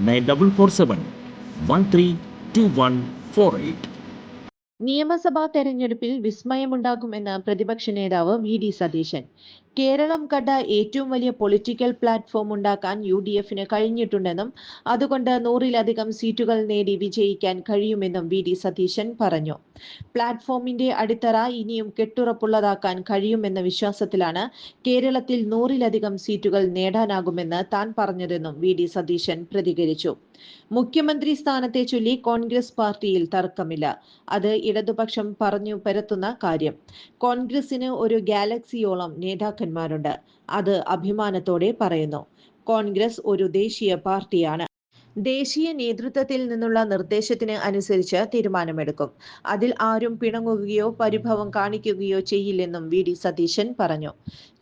nine double four seven one three two one four eight. നിയമസഭാ തെരഞ്ഞെടുപ്പിൽ വിസ്മയമുണ്ടാകുമെന്ന് പ്രതിപക്ഷ നേതാവ് വി ഡി സതീശൻ. കേരളം കണ്ട ഏറ്റവും വലിയ പൊളിറ്റിക്കൽ പ്ലാറ്റ്ഫോം ഉണ്ടാക്കാൻ യു ഡി എഫിന് കഴിഞ്ഞിട്ടുണ്ടെന്നും അതുകൊണ്ട് നൂറിലധികം സീറ്റുകൾ നേടി വിജയിക്കാൻ കഴിയുമെന്നും വി ഡി സതീശൻ പറഞ്ഞു. പ്ലാറ്റ്ഫോമിന്റെ അടിത്തറ ഇനിയും കെട്ടുറപ്പുള്ളതാക്കാൻ കഴിയുമെന്ന വിശ്വാസത്തിലാണ് കേരളത്തിൽ നൂറിലധികം സീറ്റുകൾ നേടാനാകുമെന്ന് താൻ പറഞ്ഞതെന്നും വി ഡി സതീശൻ പ്രതികരിച്ചു. മുഖ്യമന്ത്രി സ്ഥാനത്തെ ചൊല്ലി കോൺഗ്രസ് പാർട്ടിയിൽ തർക്കമില്ല. അത് ഇടതുപക്ഷം പറഞ്ഞു പരത്തുന്ന കാര്യം. കോൺഗ്രസിന് ഒരു ഗാലക്സിയോളം നേതാക്കന്മാരുണ്ട്. അത് അഭിമാനത്തോടെ പറയുന്നു. കോൺഗ്രസ് ഒരു ദേശീയ പാർട്ടിയാണ്. ദേശീയ നേതൃത്വത്തിൽ നിന്നുള്ള നിർദ്ദേശത്തിന് അനുസരിച്ച് തീരുമാനമെടുക്കും. അതിൽ ആരും പിണങ്ങുകയോ പരിഭവം കാണിക്കുകയോ ചെയ്യില്ലെന്നും വി. ഡി. സതീശൻ പറഞ്ഞു.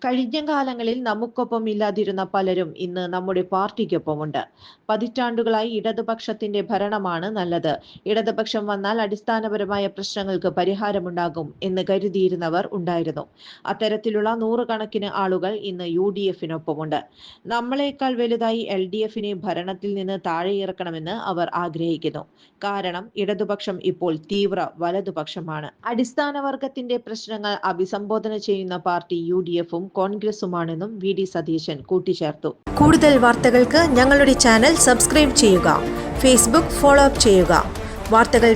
കഴിഞ്ഞ കാലങ്ങളിൽ നമുക്കൊപ്പം ഇല്ലാതിരുന്ന പലരും ഇന്ന് നമ്മുടെ പാർട്ടിക്കൊപ്പമുണ്ട്. പതിറ്റാണ്ടുകളായി ഇടതുപക്ഷത്തിന്റെ ഭരണമാണ് നല്ലത്. ഇടതുപക്ഷം വന്നാൽ അടിസ്ഥാനപരമായ പ്രശ്നങ്ങൾക്ക് പരിഹാരമുണ്ടാകും എന്ന് കരുതിയിരുന്നവർ ഉണ്ടായിരുന്നു. അത്തരത്തിലുള്ള നൂറുകണക്കിന് ആളുകൾ ഇന്ന് യു ഡി എഫിനൊപ്പമുണ്ട് നമ്മളെക്കാൾ വലുതായി എൽ ഡി എഫിനെ ഭരണത്തിൽ നിന്ന് താഴെയിറക്കണമെന്ന് അവർ ആഗ്രഹിക്കുന്നു. കാരണം ഇടതുപക്ഷം ഇപ്പോൾ തീവ്ര വലതുപക്ഷമാണ്. അടിസ്ഥാന വർഗത്തിന്റെ പ്രശ്നങ്ങൾ അഭിസംബോധന ചെയ്യുന്ന പാർട്ടി യു ഡി എഫും കോൺഗ്രസുമാണെന്നും വി ഡി സതീശൻ കൂട്ടിച്ചേർത്തു. കൂടുതൽ വാർത്തകൾക്ക് ഞങ്ങളുടെ ചാനൽ സബ്സ്ക്രൈബ് ചെയ്യുക. ഫേസ്ബുക്ക് ഫോളോ അപ്പ് ചെയ്യുക. വാർത്തകൾ